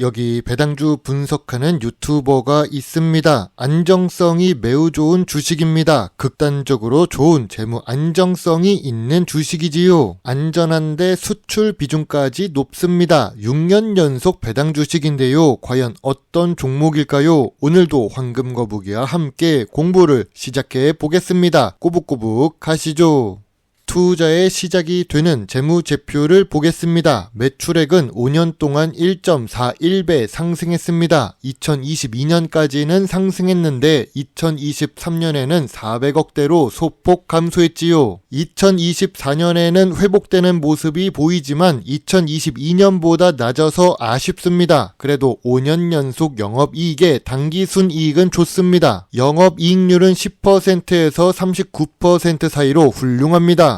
여기 배당주 분석하는 유튜버가 있습니다. 안정성이 매우 좋은 주식입니다. 극단적으로 좋은 재무 안정성이 있는 주식이지요. 안전한데 수출 비중까지 높습니다. 6년 연속 배당 주식인데요. 과연 어떤 종목일까요? 오늘도 황금 거북이와 함께 공부를 시작해 보겠습니다. 꼬북꼬북 가시죠. 투자의 시작이 되는 재무제표를 보겠습니다. 매출액은 5년 동안 1.41배 상승했습니다. 2022년까지는 상승했는데 2023년에는 400억대로 소폭 감소했지요. 2024년에는 회복되는 모습이 보이지만 2022년보다 낮아서 아쉽습니다. 그래도 5년 연속 영업이익의 당기순이익은 좋습니다. 영업이익률은 10%에서 39% 사이로 훌륭합니다.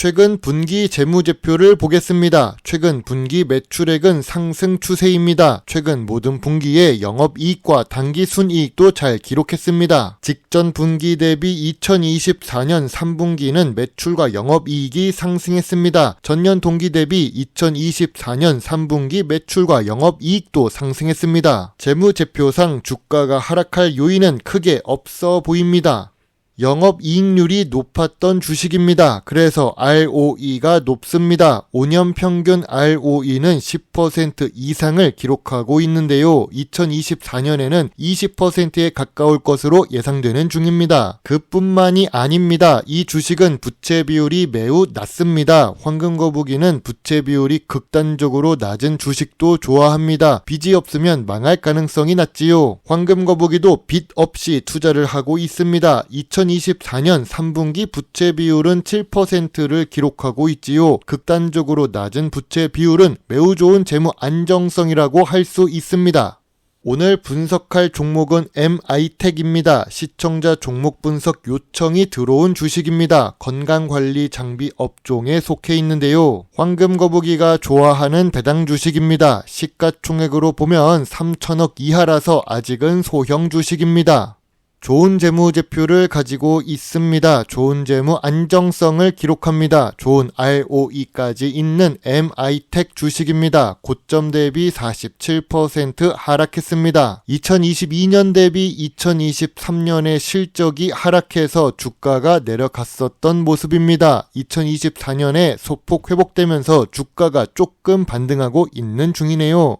최근 분기 재무제표를 보겠습니다. 최근 분기 매출액은 상승 추세입니다. 최근 모든 분기에 영업이익과 당기순이익도 잘 기록했습니다. 직전 분기 대비 2024년 3분기는 매출과 영업이익이 상승했습니다. 전년 동기 대비 2024년 3분기 매출과 영업이익도 상승했습니다. 재무제표상 주가가 하락할 요인은 크게 없어 보입니다. 영업 이익률이 높았던 주식입니다. 그래서 ROE가 높습니다. 5년 평균 ROE는 10% 이상을 기록하고 있는데요. 2024년에는 20%에 가까울 것으로 예상되는 중입니다. 그뿐만이 아닙니다. 이 주식은 부채 비율이 매우 낮습니다. 황금거북이는 부채 비율이 극단적으로 낮은 주식도 좋아합니다. 빚이 없으면 망할 가능성이 낮지요. 황금거북이도 빚 없이 투자를 하고 있습니다. 2024년 3분기 부채 비율은 7%를 기록하고 있지요. 극단적으로 낮은 부채 비율은 매우 좋은 재무 안정성이라고 할 수 있습니다. 오늘 분석할 종목은 MI텍입니다. 시청자 종목 분석 요청이 들어온 주식입니다. 건강관리 장비 업종에 속해 있는데요. 황금거북이가 좋아하는 배당 주식입니다. 시가총액으로 보면 3천억 이하라서 아직은 소형 주식입니다. 좋은 재무제표를 가지고 있습니다. 좋은 재무 안정성을 기록합니다. 좋은 ROE까지 있는 MI텍 주식입니다. 고점 대비 47% 하락했습니다. 2022년 대비 2023년의 실적이 하락해서 주가가 내려갔었던 모습입니다. 2024년에 소폭 회복되면서 주가가 조금 반등하고 있는 중이네요.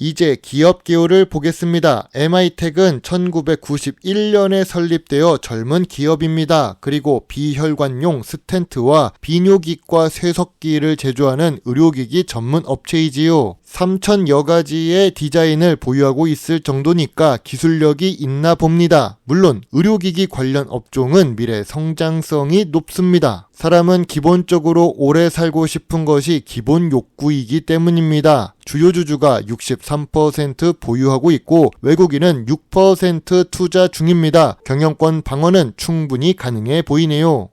이제 기업 기호를 보겠습니다. MI텍은 1991년에 설립되어 젊은 기업입니다. 그리고 비혈관용 스텐트와 비뇨기과 쇠석기를 제조하는 의료기기 전문 업체이지요. 3천여 가지의 디자인을 보유하고 있을 정도니까 기술력이 있나 봅니다. 물론 의료기기 관련 업종은 미래 성장성이 높습니다. 사람은 기본적으로 오래 살고 싶은 것이 기본 욕구이기 때문입니다. 주요 주주가 63% 보유하고 있고 외국인은 6% 투자 중입니다. 경영권 방어는 충분히 가능해 보이네요.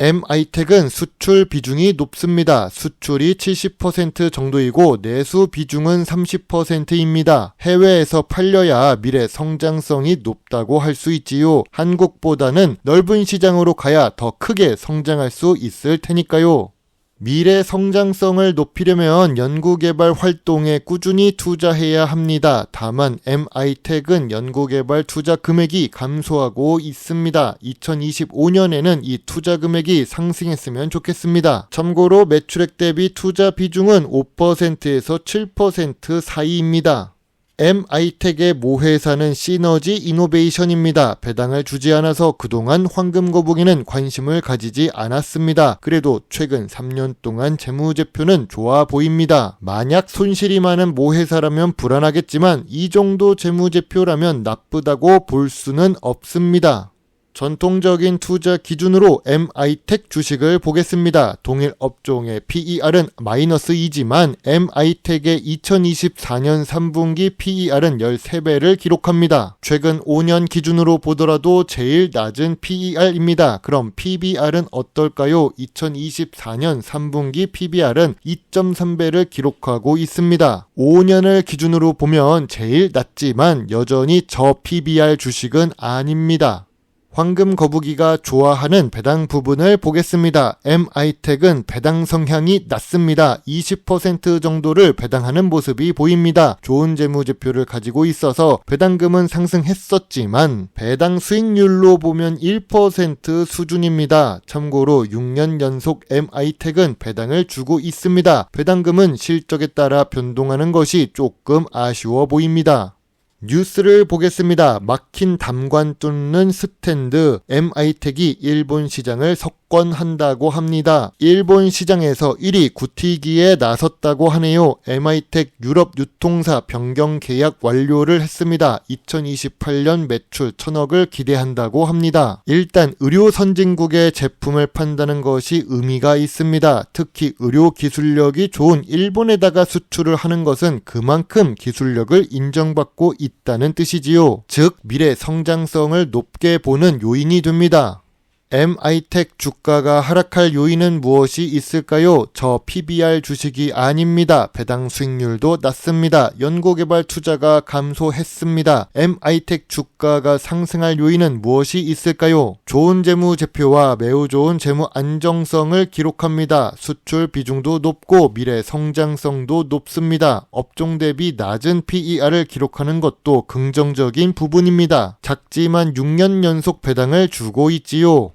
MI텍은 수출 비중이 높습니다. 수출이 70% 정도이고 내수 비중은 30%입니다. 해외에서 팔려야 미래 성장성이 높다고 할 수 있지요. 한국보다는 넓은 시장으로 가야 더 크게 성장할 수 있을 테니까요. 미래 성장성을 높이려면 연구개발 활동에 꾸준히 투자해야 합니다. 다만 MI텍은 연구개발 투자 금액이 감소하고 있습니다. 2025년에는 이 투자 금액이 상승했으면 좋겠습니다. 참고로 매출액 대비 투자 비중은 5%에서 7% 사이입니다. MI텍의 모회사는 시너지 이노베이션입니다. 배당을 주지 않아서 그동안 황금거북이는 관심을 가지지 않았습니다. 그래도 최근 3년 동안 재무제표는 좋아 보입니다. 만약 손실이 많은 모회사라면 불안하겠지만 이 정도 재무제표라면 나쁘다고 볼 수는 없습니다. 전통적인 투자 기준으로 MI텍 주식을 보겠습니다. 동일 업종의 PER은 마이너스 2지만 MI텍의 2024년 3분기 PER은 13배를 기록합니다. 최근 5년 기준으로 보더라도 제일 낮은 PER입니다. 그럼 PBR은 어떨까요? 2024년 3분기 PBR은 2.3배를 기록하고 있습니다. 5년을 기준으로 보면 제일 낮지만 여전히 저 PBR 주식은 아닙니다. 황금 거북이가 좋아하는 배당 부분을 보겠습니다. MI텍은 배당 성향이 낮습니다. 20% 정도를 배당하는 모습이 보입니다. 좋은 재무제표를 가지고 있어서 배당금은 상승했었지만 배당 수익률로 보면 1% 수준입니다. 참고로 6년 연속 MI텍은 배당을 주고 있습니다. 배당금은 실적에 따라 변동하는 것이 조금 아쉬워 보입니다. 뉴스를 보겠습니다. 막힌 담관 뚫는 스탠드 MI텍이 일본 시장을 석 권한다고 합니다. 일본 시장에서 1위 구티기에 나섰다고 하네요. MI텍 유럽 유통사 변경 계약 완료를 했습니다. 2028년 매출 1000억을 기대한다고 합니다. 일단 의료 선진국의 제품을 판다는 것이 의미가 있습니다. 특히 의료 기술력이 좋은 일본에다가 수출을 하는 것은 그만큼 기술력을 인정받고 있다는 뜻이지요. 즉 미래 성장성을 높게 보는 요인이 됩니다. MI텍 주가가 하락할 요인은 무엇이 있을까요? 저 PBR 주식이 아닙니다. 배당 수익률도 낮습니다. 연구개발 투자가 감소했습니다. MI텍 주가가 상승할 요인은 무엇이 있을까요? 좋은 재무 제표와 매우 좋은 재무 안정성을 기록합니다. 수출 비중도 높고 미래 성장성도 높습니다. 업종 대비 낮은 PER을 기록하는 것도 긍정적인 부분입니다. 작지만 6년 연속 배당을 주고 있지요.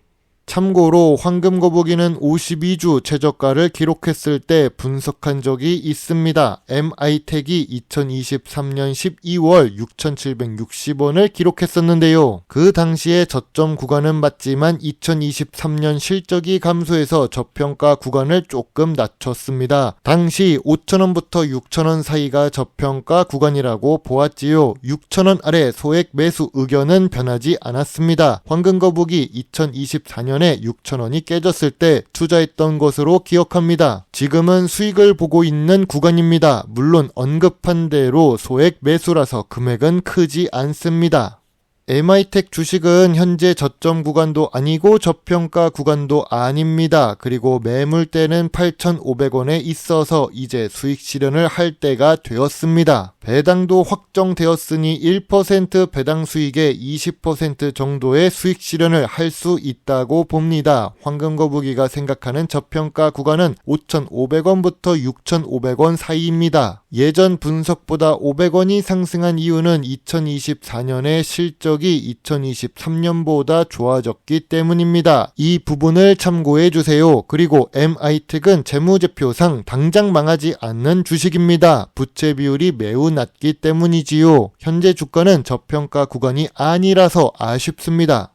참고로 황금거북이는 52주 최저가를 기록했을 때 분석한 적이 있습니다. MI텍이 2023년 12월 6,760원을 기록했었는데요. 그 당시에 저점 구간은 맞지만 2023년 실적이 감소해서 저평가 구간을 조금 낮췄습니다. 당시 5,000원부터 6,000원 사이가 저평가 구간이라고 보았지요. 6,000원 아래 소액 매수 의견은 변하지 않았습니다. 황금거북이 2024년 2000년에 6천원이 깨졌을 때 투자했던 것으로 기억합니다. 지금은 수익을 보고 있는 구간입니다. 물론 언급한 대로 소액 매수라서 금액은 크지 않습니다. MI텍 주식은 현재 저점 구간도 아니고 저평가 구간도 아닙니다. 그리고 매물대는 8,500원에 있어서 이제 수익 실현을 할 때가 되었습니다. 배당도 확정되었으니 1% 배당 수익의 20% 정도의 수익 실현을 할 수 있다고 봅니다. 황금거북이가 생각하는 저평가 구간은 5,500원부터 6,500원 사이입니다. 예전 분석보다 500원이 상승한 이유는 2024년의 실적 이 2023년보다 좋아졌기 때문입니다. 이 부분을 참고해 주세요. 그리고 MI텍은 재무제표상 당장 망하지 않는 주식입니다. 부채 비율이 매우 낮기 때문이지요. 현재 주가는 저평가 구간이 아니라서 아쉽습니다.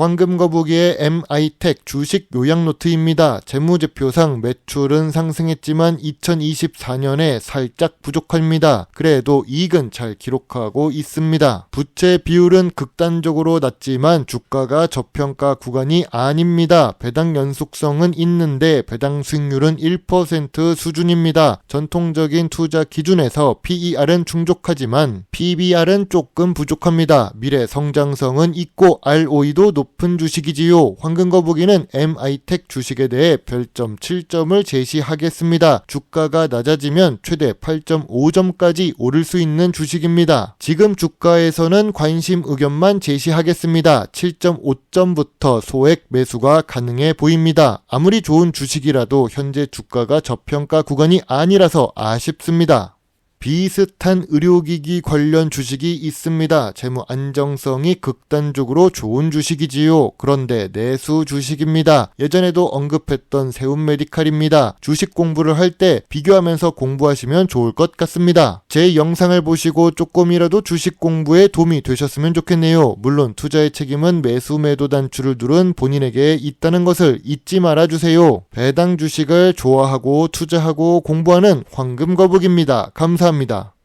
황금거북이의 MI텍 주식 요약노트입니다. 재무제표상 매출은 상승했지만 2024년에 살짝 부족합니다. 그래도 이익은 잘 기록하고 있습니다. 부채 비율은 극단적으로 낮지만 주가가 저평가 구간이 아닙니다. 배당 연속성은 있는데 배당 수익률은 1% 수준입니다. 전통적인 투자 기준에서 PER은 충족하지만 PBR은 조금 부족합니다. 미래 성장성은 있고 ROE도 높 높은 주식이지요. 황금거북이는 MI텍 주식에 대해 별점 7점을 제시하겠습니다. 주가가 낮아지면 최대 8.5점까지 오를 수 있는 주식입니다. 지금 주가에서는 관심 의견만 제시하겠습니다. 7.5점부터 소액 매수가 가능해 보입니다. 아무리 좋은 주식이라도 현재 주가가 저평가 구간이 아니라서 아쉽습니다. 비슷한 의료기기 관련 주식이 있습니다. 재무 안정성이 극단적으로 좋은 주식이지요. 그런데 내수 주식입니다. 예전에도 언급했던 세운 메디칼입니다. 주식 공부를 할 때 비교하면서 공부하시면 좋을 것 같습니다. 제 영상을 보시고 조금이라도 주식 공부에 도움이 되셨으면 좋겠네요. 물론 투자의 책임은 매수 매도 단추를 누른 본인에게 있다는 것을 잊지 말아주세요. 배당 주식을 좋아하고 투자하고 공부하는 황금 거북입니다. 감사합니다. 감사합니다.